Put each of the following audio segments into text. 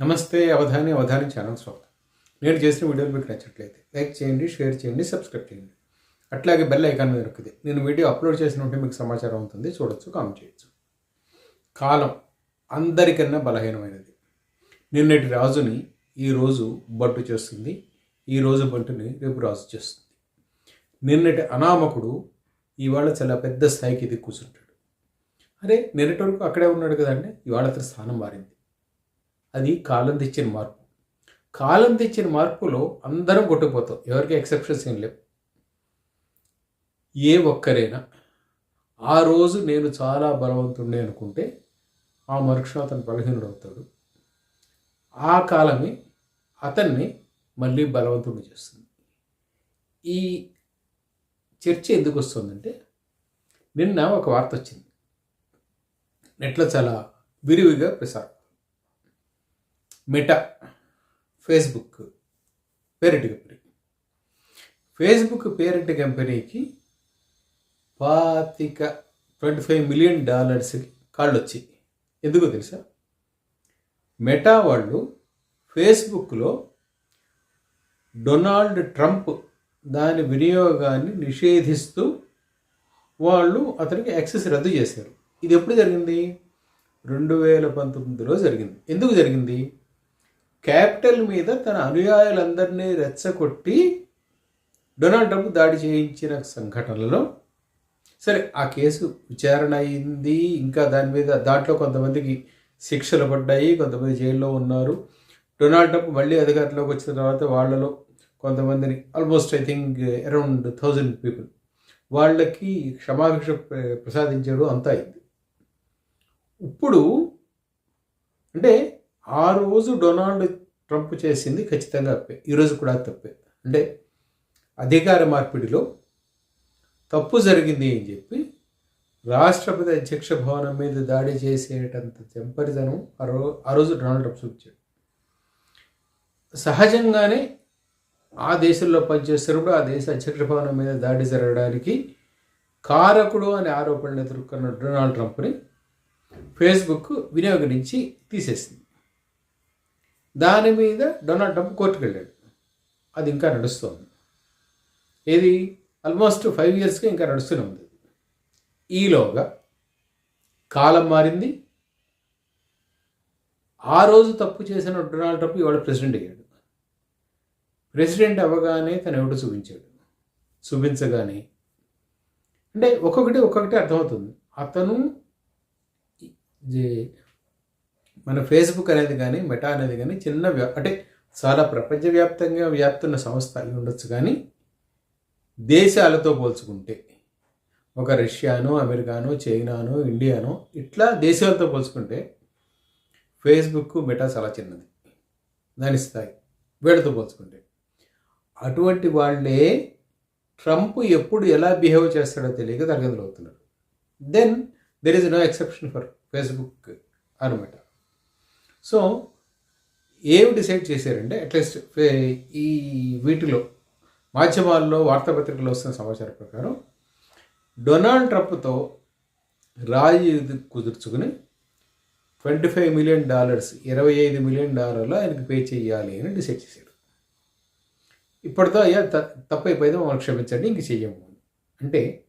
నమస్తే అవధాని అవధాని ఛానల్ స్వాగతం. నేను చేసిన వీడియోలు మీకు నచ్చట్లయితే లైక్ చేయండి షేర్ చేయండి సబ్స్క్రైబ్ చేయండి. అట్లాగే బెల్ ఐకాన్ మీద నొక్కితే నేను వీడియో అప్లోడ్ చేసిన ఉంటే మీకు సమాచారం అవుతుంది చూడొచ్చు కామెంట్ చేయొచ్చు. కాలం అందరికన్నా బలహీనమైనది. నిన్నటి రాజుని ఈరోజు బట్టు చేస్తుంది ఈ రోజు బంటుని రేపు రాజు చేస్తుంది. నిన్నటి అనామకుడు ఇవాళ చాలా పెద్ద స్థాయికి ఎదిగి కూర్చుంటాడు. అరే నిన్నటి వరకు అక్కడే ఉన్నాడు కదండి ఇవాళ అతని స్థానం మారింది. అది కాలం తెచ్చిన మార్పు. కాలం తెచ్చిన మార్పులో అందరం కొట్టుకుపోతాం. ఎవరికి ఎక్సెప్షన్స్ ఏం లేవు. ఏ ఒక్కరైనా ఆ రోజు నేను చాలా బలవంతుండే అనుకుంటే ఆ మరుక్షణం అతను బలహీనుడు అవుతాడు ఆ కాలమే అతన్ని మళ్ళీ బలవంతుడు చేస్తుంది. ఈ చర్చ ఎందుకు వస్తుందంటే నిన్న ఒక వార్త వచ్చింది. నెట్లో చాలా విరివిగా ప్రసారం. Meta Facebook parent company Facebook parent కంపెనీకి పాతిక ట్వంటీ ఫైవ్ మిలియన్ డాలర్స్కి కాళ్ళు వచ్చాయి ఎందుకో తెలుసా? మెటా వాళ్ళు ఫేస్బుక్లో డొనాల్డ్ ట్రంప్ దాని వినియోగాన్ని నిషేధిస్తూ వాళ్ళు అతనికి యాక్సెస్ రద్దు చేశారు. ఇది ఎప్పుడు జరిగింది? రెండు వేల పంతొమ్మిదిలో జరిగింది. ఎందుకు జరిగింది? క్యాపిటల్ మీద తన అనుయాయులందరినీ రెచ్చగొట్టి డొనాల్డ్ ట్రంప్ దాడి చేయించిన సంఘటనలో సరే ఆ కేసు విచారణ అయింది. ఇంకా దాని మీద దాంట్లో కొంతమందికి శిక్షలు పడ్డాయి కొంతమంది జైల్లో ఉన్నారు. డొనాల్డ్ ట్రంప్ మళ్ళీ అధికారంలోకి వచ్చిన తర్వాత వాళ్ళలో కొంతమందిని almost I think around thousand people వాళ్ళకి క్షమాభిక్ష ప్ర- అంతా అయింది. ఇప్పుడు అంటే ఆ రోజు డొనాల్డ్ ట్రంప్ చేసింది ఖచ్చితంగా తప్పే. ఈరోజు కూడా తప్పే. అంటే అధికార మార్పిడిలో తప్పు జరిగింది అని చెప్పి రాష్ట్రపతి అధ్యక్ష భవనం మీద దాడి చేసేటంత చెంపరితనం ఆ రో ఆ రోజు డొనాల్డ్ ట్రంప్ చూపించాడు. సహజంగానే ఆ దేశంలో పనిచేస్తున్నప్పుడు ఆ దేశ అధ్యక్ష భవనం మీద దాడి జరగడానికి కారకుడు అనే ఆరోపణలు ఎదుర్కొన్న డొనాల్డ్ ట్రంప్ని ఫేస్బుక్ వినియోగించి తీసేసింది. దాని మీద డొనాల్డ్ ట్రంప్ కోర్టుకు వెళ్ళాడు అది ఇంకా నడుస్తోంది. ఏది? ఆల్మోస్ట్ ఫైవ్ ఇయర్స్గా ఇంకా నడుస్తూనే ఉంది. ఈలోగా కాలం మారింది. ఆ రోజు తప్పు చేసిన డొనాల్డ్ ట్రంప్ ఇవాళ ప్రెసిడెంట్ అయ్యాడు. ప్రెసిడెంట్ అవ్వగానే తను ఎవడు చూపించాడు? చూపించగానే. అంటే ఒక్కొక్కటి ఒక్కొక్కటి అర్థమవుతుంది. అతను మన ఫేస్బుక్ అనేది కానీ మెటా అనేది కానీ చిన్న వ్యా అంటే చాలా ప్రపంచవ్యాప్తంగా వ్యాప్తున్న సంస్థ అయి ఉండొచ్చు కానీ దేశాలతో పోల్చుకుంటే ఒక రష్యాను అమెరికాను చైనాను ఇండియాను ఇట్లా దేశాలతో పోల్చుకుంటే ఫేస్బుక్ మెటా చాలా చిన్నది. దాని స్థాయి వీళ్ళతో పోల్చుకుంటే. అటువంటి వాళ్ళే ట్రంప్ ఎప్పుడు ఎలా బిహేవ్ చేస్తాడో తెలియక తరగతులు అవుతున్నారు. Then there is no exception for Facebook అనమాట సో ఏమి డిసైడ్ చేశారంటే అట్లీస్ట్ ఈ వీటిలో మాధ్యమాల్లో వార్తాపత్రికల్లో వస్తున్న సమాచారం ప్రకారం డొనాల్డ్ ట్రంప్తో రాజీ కుదుర్చుకుని ట్వంటీ ఫైవ్ మిలియన్ డాలర్స్ ఇరవై ఐదు మిలియన్ డాలర్లు ఆయనకు పే చేయాలి అని డిసైడ్ చేశారు. ఇప్పటితో అయ్యా త- తప్పైపోయింది అయిపోయింది మమ్మల్ని క్షమించండి ఇంక చెయ్యము అంటే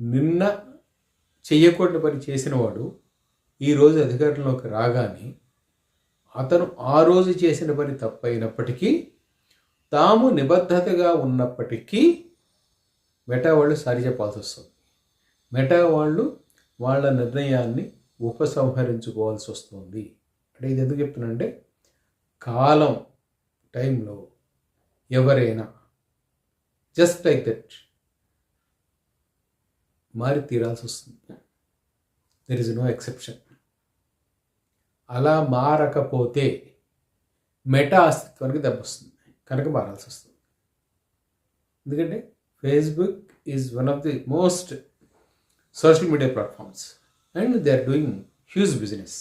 నిన్న చెయ్యకూడని పని చేసిన వాడు ఈరోజు అధికారంలోకి రాగానే అతను ఆ రోజు చేసిన పని తప్పైనప్పటికీ తాము నిబద్ధతగా ఉన్నప్పటికీ మెటా వాళ్ళు సారి చెప్పాల్సి వస్తుంది. మెటా వాళ్ళు వాళ్ళ నిర్ణయాన్ని ఉపసంహరించుకోవాల్సి వస్తుంది. అంటే ఇది ఎందుకు చెప్తున్నానంటే కాలం టైంలో ఎవరైనా జస్ట్ లైక్ దట్ మారి తీరాల్సి వస్తుంది. దెర్ ఇస్ నో ఎక్సెప్షన్ అలా మారకపోతే మెటా అస్తిత్వానికి దెబ్బొస్తుంది కనుక మారాల్సి వస్తుంది. ఎందుకంటే Facebook is one of the most social media platforms and they are doing huge business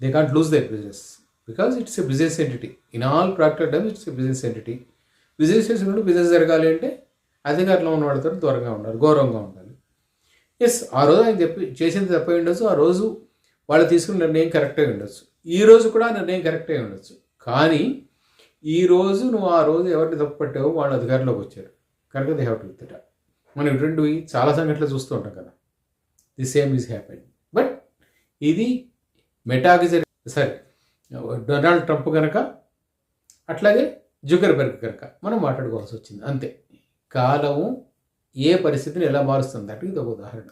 they can't lose their business because it's a business entity in all practical times it's a business entity business చేసినప్పుడు business జరగాలి అంటే అధికారంలో ఉన్న వాళ్ళతో దూరంగా ఉండాలి గౌరవంగా ఉండాలి. ఎస్ ఆ రోజు ఆయన చెప్పి చేసింది తప్పై ఉండొచ్చు? ఆ రోజు వాళ్ళు తీసుకున్న నిర్ణయం కరెక్ట్గా ఉండొచ్చు. ఈరోజు కూడా నిర్ణయం కరెక్టే ఉండొచ్చు. కానీ ఈ రోజు నువ్వు ఆ రోజు ఎవరిని తప్పు పట్టావో వాళ్ళు అధికారంలోకి వచ్చారు. కనుక దే హ్యావ్ టు విత్ మనం ఇటువంటివి చాలా సంఘటనలు చూస్తూ ఉంటాం కదా. The same is happen but ఇది మెటాకి జరి సరే డొనాల్డ్ ట్రంప్ కనుక అట్లాగే జుగర్బెర్గ్ కనుక మనం మాట్లాడుకోవాల్సి వచ్చింది. అంతే. కాలము ఏ పరిస్థితిని ఎలా మారుస్తుంది? అంటే ఇది ఒక ఉదాహరణ.